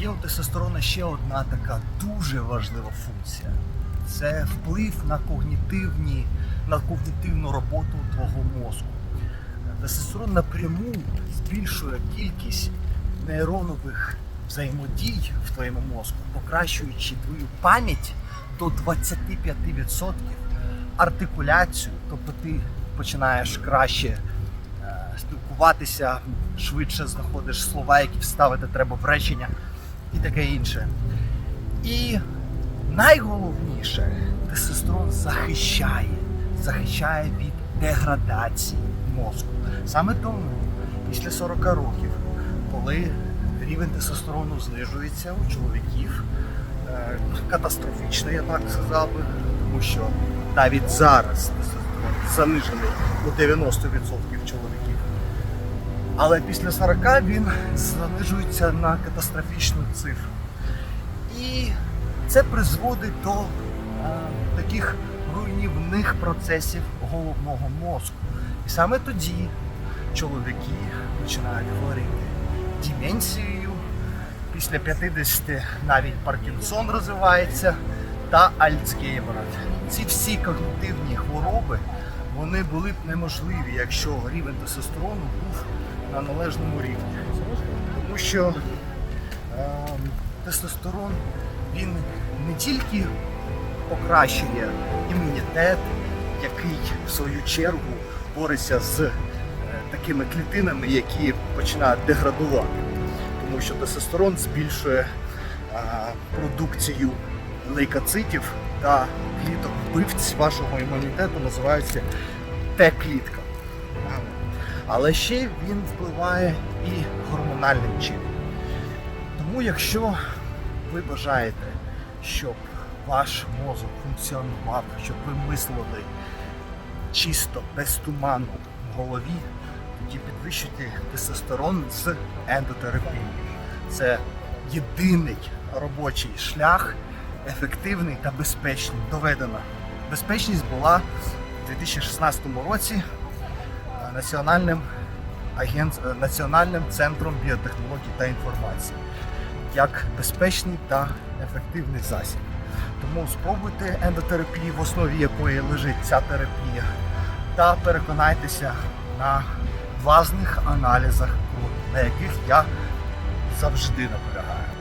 Є у тестостерона ще одна така дуже важлива функція. Це вплив на когнітивні, на когнітивну роботу твого мозку. Тестостерон напряму збільшує кількість нейронових взаємодій в твоєму мозку, покращуючи твою пам'ять до 25%, артикуляцію, тобто ти починаєш краще е, спілкуватися, швидше знаходиш слова, які вставити треба в речення і таке інше. І найголовніше, тестостерон захищає, захищає від деградації мозку. Саме тому після 40 років, коли рівень тестостерону знижується у чоловіків, е, катастрофічно, я так сказав би, тому що навіть зараз тестостерон занижений у 90% чоловіків. Але після 40 він занижується на катастрофічну цифру. І це призводить до е, таких руйнівних процесів головного мозку. І саме тоді чоловіки починають хворіти деменцією. Після 50 навіть Паркінсон розвивається та Альцгеймера. Ці всі когнітивні хвороби вони були б неможливі, якщо рівень тестостерону був на належному рівні. Тому що е, тестостерон він не тільки покращує імунітет, який в свою чергу бореться з е, такими клітинами, які починають деградувати. Тому що тестостерон збільшує е, продукцію лейкоцитів та кліток вбивць вашого імунітету, називаються Т-клітка. Але ще він впливає і гормональним чином. Тому, якщо ви бажаєте, щоб ваш мозок функціонував, щоб ви мислили чисто, без туману в голові, тоді підвищуйте тестостерон з ендотерапією. Це єдиний робочий шлях, ефективний та безпечний. Доведена. Безпечність була у 2016 році національним, агент, е, національним центром біотехнологій та інформації як безпечний та ефективний засіб. Тому спробуйте ендотерапію, в основі якої лежить ця терапія, та переконайтеся на власних аналізах, на яких я завжди наполягаю.